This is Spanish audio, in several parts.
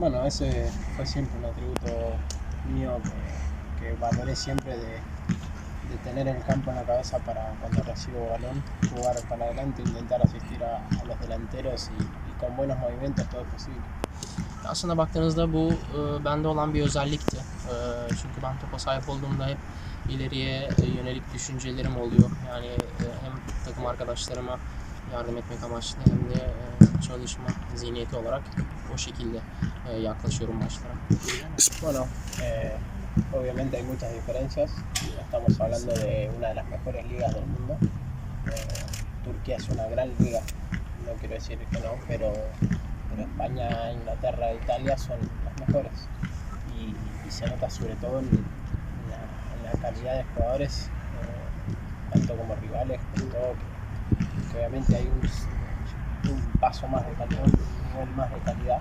Bueno, ese fue siempre un atributo mío que, que valoré siempre de, de tener el campo en la cabeza para cuando recibo balón, jugar para adelante, intentar asistir a, a los delanteros y, y con buenos movimientos todo es posible. Aslında baktığınızda bu e, bende olan bir özellikti. E, çünkü ben topa sahip olduğumda hep ileriye e, yönelik düşüncelerim oluyor. Yani e, hem takım arkadaşlarıma e, e, eh, obviamente hay muchas diferencias. Estamos hablando de una de las mejores ligas del mundo. Eh, Turquía es una gran liga, no quiero decir que no, pero, pero España, Inglaterra Italia son las mejores. Y, se nota sobre todo en, la, calidad de jugadores, eh, tanto como rivales, como obviamente hay un, paso más de calidad, un más de calidad.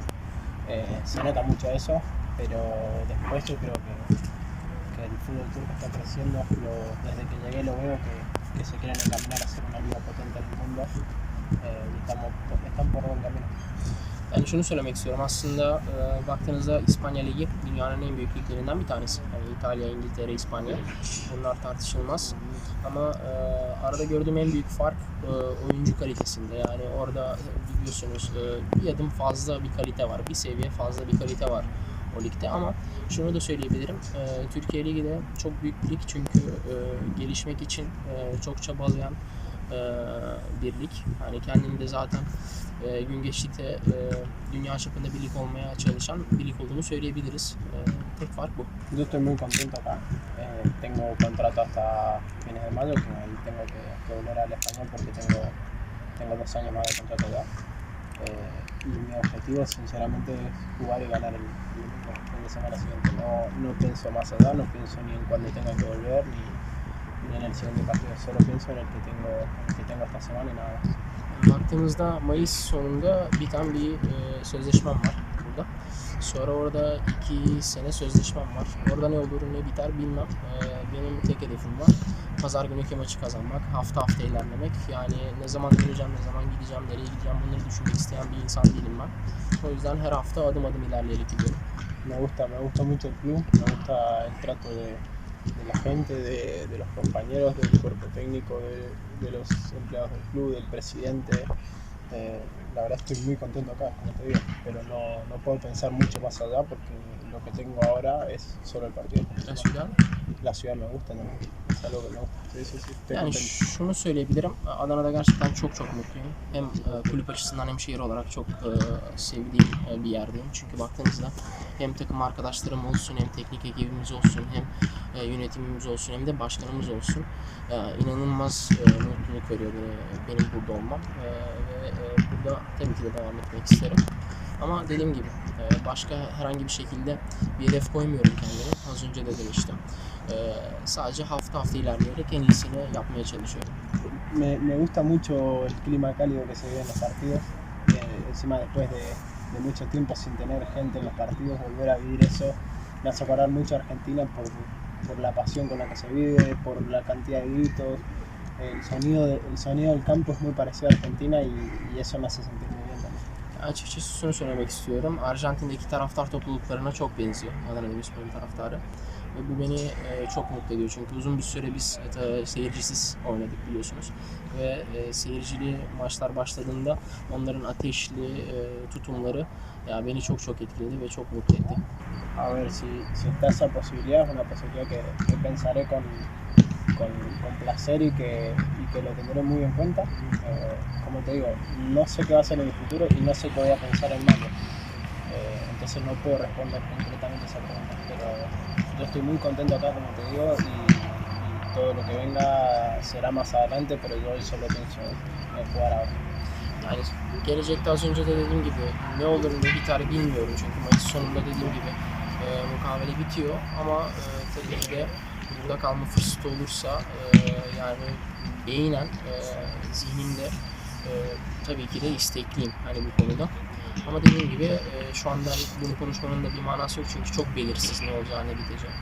Eh, se nota mucho eso, pero después yo creo que, turco está creciendo. Lo- desde que llegué lo veo que, se quieren encaminar a ser una liga potente en el mundo eh, y estamos, están por buen camino. E, en. Ama e, arada gördüğüm en büyük fark e, oyuncu kalitesinde. Yani orada biliyorsunuz e, bir adım fazla bir kalite var, bir seviye fazla bir kalite var o ligde ama şunu da söyleyebilirim. e, Türkiye Ligi de çok büyük bir lig çünkü e, gelişmek için e, çok çabalayan e, bir lig. Yani kendini de zaten e, gün geçtikçe e, dünya çapında bir lig olmaya çalışan bir lig olduğunu söyleyebiliriz. E, tek fark bu. Yo estoy muy contento acá. Eh, tengo contrato hasta fines de mayo, que ahí tengo que, que volver al español porque tengo, tengo dos años más de contrato acá. Eh, y mi objetivo, sinceramente, es jugar y ganar el, el fin de semana siguiente. No, no pienso más allá, no pienso ni en cuándo tenga que volver, ni, ni en el siguiente partido. Solo pienso en el que tengo, en el que tengo esta semana y nada más. Baktığımızda Mayıs sonunda biten bir e, sözleşmem var burada. Sonra orada iki sene sözleşmem var. Orada ne olur ne biter bilmem. E, benim tek hedefim var. Pazar günü maçı kazanmak, hafta hafta ilerlemek. Yani ne zaman döneceğim, ne zaman gideceğim, nereye gideceğim bunları düşünmek isteyen bir insan değilim ben. O yüzden her hafta adım adım ilerleyerek gidiyorum. Me gusta, me gusta mucho el club, me gusta el trato de, de la gente, de, de los compañeros, del cuerpo técnico, de, de los empleados del club, del presidente. Eh, la verdad estoy muy contento acá, como te digo, pero no, no puedo pensar mucho más allá porque lo que tengo ahora es solo el partido. La ciudad. La ciudad me gusta, ¿no? es algo que me gusta. Sí, sí, sí, estoy Yani şunu söyleyebilirim. Adana'da gerçekten çok çok mutluyum. Hem e, kulüp açısından hem şehir olarak çok e, sevdiğim e, bir yerdeyim. Çünkü baktığınızda hem takım arkadaşlarım olsun, hem teknik ekibimiz olsun, hem e, yönetimimiz olsun, hem de başkanımız olsun. E, inanılmaz e, mutluluk veriyor beni- benim burada olmam. E, ve e, burada tabii ki de devam. Me, gusta mucho el clima cálido que se vive en los partidos. Eh, encima después de, de mucho tiempo sin tener gente en los partidos, volver a vivir eso me hace acordar mucho a Argentina por, por la pasión con la que se vive, por la cantidad de gritos. El sonido, de- el sonido del campo es muy parecido a Argentina y, y eso me hace sentir muy bien también. Açıkçası şunu söylemek istiyorum. Arjantin'deki taraftar topluluklarına çok benziyor Adana Demirspor'un taraftarı. Ve bu beni e, çok mutlu ediyor. Çünkü uzun bir süre biz e, seyircisiz oynadık biliyorsunuz. Ve e, seyircili maçlar başladığında onların ateşli e, tutumları ya beni çok çok etkiledi ve çok mutlu etti. A ver si, si está esa posibilidad, una posibilidad que, que pensaré con, con, con placer y que, y que lo tendré muy en cuenta. Eh, como te digo, no sé qué va a ser en el futuro y no sé qué voy a pensar en mayo. Eh, entonces no puedo responder concretamente esa pregunta, pero yo estoy muy contento acá, como te digo, y, y todo lo que venga será más adelante, pero yo hoy solo pienso en jugar ahora. Yani gelecekte az önce de dediğim gibi ne olur ne biter bilmiyorum çünkü Mayıs sonunda dediğim gibi e, mukavele bitiyor ama e, tabii ki de burada kalma fırsatı olursa e, yani beynen e, zihnimde e, tabii ki de istekliyim hani bu konuda. Ama dediğim gibi e, şu anda bunu konuşmanın da bir manası yok çünkü çok belirsiz ne olacağı ne biteceği.